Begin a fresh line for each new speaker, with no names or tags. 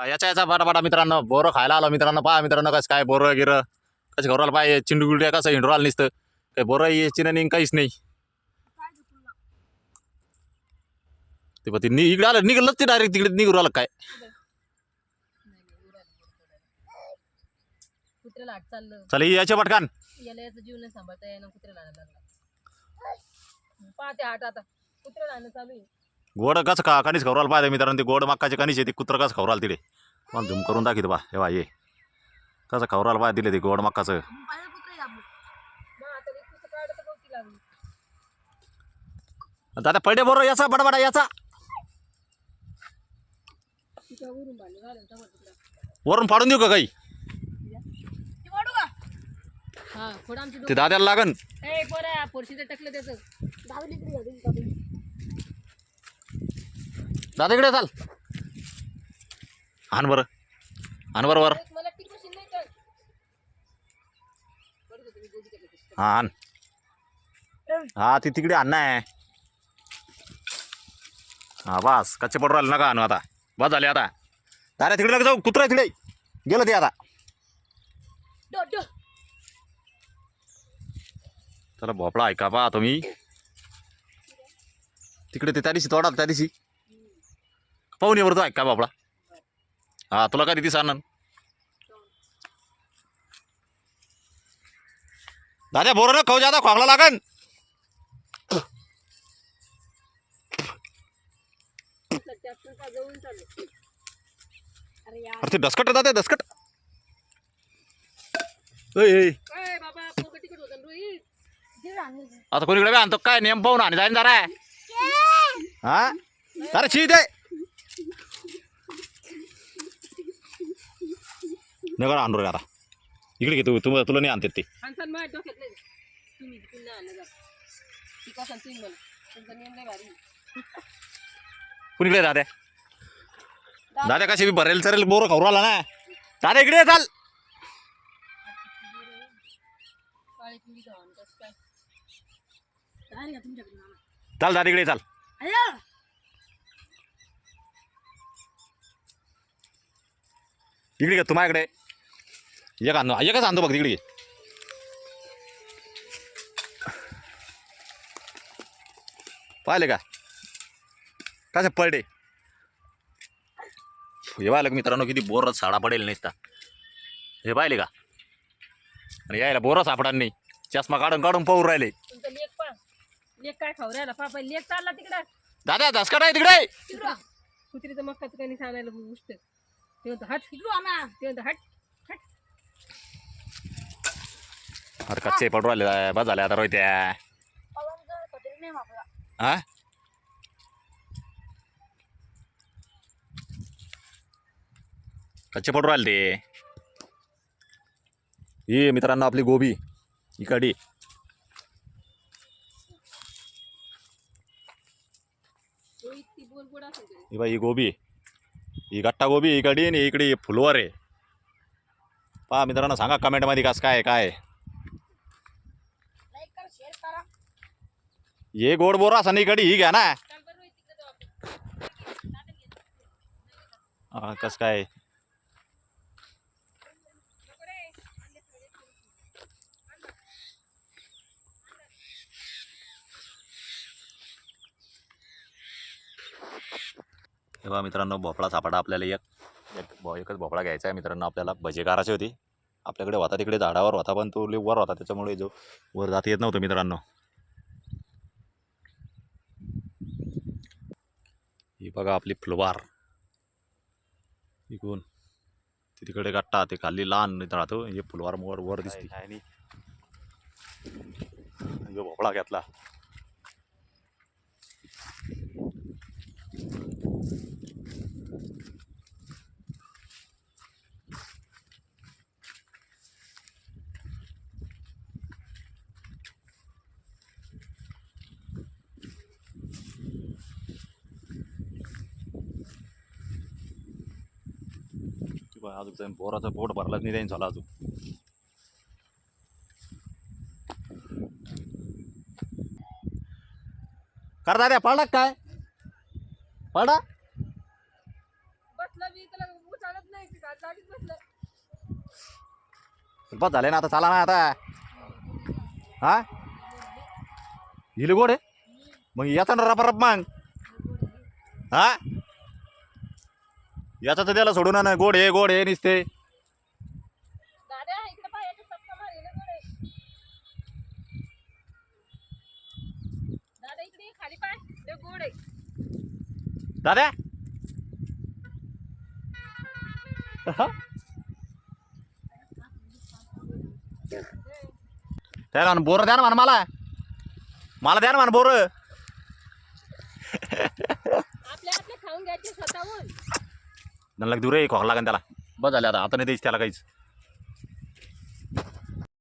याच्या याचा बाटा मित्रांनो बोरं खायला आलो मित्रांनो. पहा मित्रांनो कसं काय बोरं गिरं कसं घराला पाहिजे. चिंडू गुड्या कसं हिंडू नुसतं. काही बोरं यायची नाही काहीच नाही. ते पण ते नि इकडे आलं निघालंच ते डायरेक्ट तिकडे निघू आलं काय? चला याच्या पटकान.
याला याचं जीव नाही सांभाळता कुत्र्याला लागला. पाहते आठ आता. कुत्र्याला चालू आहे.
गोड कसं का कणीस खवराला पाहिजे मित्रांनो ते गोड मक्काचे कणीस आहे ते कुत्र कसं खवराल तिथे? मला झुम करून दाखवतो बा हे बा ये. कसं खवराला पाहिजे दिले ते गोड मक्काचं? दादा पडे बरोबर याचा बडाबडा याचा. वरून फाडून देऊ का काही?
हा
ते दाद्याला लागन. दादा इकडे चाल. आण बरं. आण बरं वर. हा आण. हा ती तिकडे आण आहे हा बस. कच्चे पडू राहिले नका आणू आता. बस झाले आता. दादा तिकडे नका जाऊ. कुत्रा आहे तिकडे. गेलं ते आता. त्याला भोपळा ऐका पा तुम्ही? तिकडे ते त्या दिवशी तोडा त्या दिवशी. पाहून ये बरं तो ऐका हा तुला काय दिदी सांग दादा बोर ना खाऊ जादा खोकला लागन.
अरे
ते दसकट दादा दसकट आता कोणीकडे आणतो? काय नेम पाहून आणि जाईन जरा. हा? अरे शी दे. नगर आणू रे आता. इकडे घे तू तू तुला नाही आणते ते.
माणसानं माझ्या डोक्यात नाही तुम्ही तिथून नाही आणलं जा ती का सांगते मला तुमचा नियम नाही भारी
कुणीकडे दाद्या? दाद्या कशी बी भरेल चरेल बोर खाऊ राहिला ना. दादा इकडे ये, चाल.
काळी पिंडी का कसं काय? काय का तुमच्याकडे मामा?
चाल दादा इकडे ये, चाल. इकडे घे तू माझ्याकडे. एक आणतो एकच आणतो बघ तिकडे पाहिले का कसे पडे हे पाहिलं का मित्रांनो किती बोर साडा पडेल नसता हे पाहिले का आणि यायला बोरं सापडा नाही चष्मा काढून काढून पाहू. राहिले
लेख काय खाऊ राहिला पापा लेख चालला तिकडं.
दादा दसकट आहे तिकडे.
कुत्रीचं मक्काचं काही सांगायला गोष्ट ते म्हणतो हट तिकडं आणा. ते म्हणतो हट.
अरे कच्चे पडू राहिले बस झाले आता रोहित्या. हा? कच्चे पडू राहिले ते. ही मित्रांनो आपली गोबी इकडे ही बाई ही गोबी. ही गट्टा गोबी इकडे आणि इकडे फुलवर. आहे पहा मित्रांनो सांगा कमेंटमध्ये कसं काय आहे, काय? ये गोड बोर असा नाही इकडे ही घ्या ना. कस कसं काय? तेव्हा मित्रांनो भोपळा सापडा आपल्याला एक भो एकच भोपळा घ्यायचा आहे मित्रांनो आपल्याला. भजे करायची होती. आपल्याकडे होता तिकडे झाडावर होता पण तो लय वर होता त्याच्यामुळे जो वर जात येत नव्हतं मित्रांनो. ही बघा आपली फ्लोवार. इकून ती तिकडे गट्टा ते खाली लहान राहतो हे फुलवार वर वर दिसते. भोपळा घेतला. किंवा अजून जाईन बोराचं पोट भरलाच नाही जाईन झाला अजून. कर दाद्या पाळला का काय?
बी बसलं
बस झाले ना आता चला ना आता. हा? हिल गोड? आहे मग याचा ना रप रप मग. हा? याचा तर त्याला सोडून ना गोड आहे. गोड आहे. निसते दादा त्याला बोर द्या ना म्हणा मला. मला द्या ना म्हणा बोर.
आपल्या आपल्या खाऊन घ्यायचे स्वतःहून.
त्यांना दूर आहे खोकला लागेल त्याला. बस झाले आता. आता नाही द्यायची त्याला काहीच.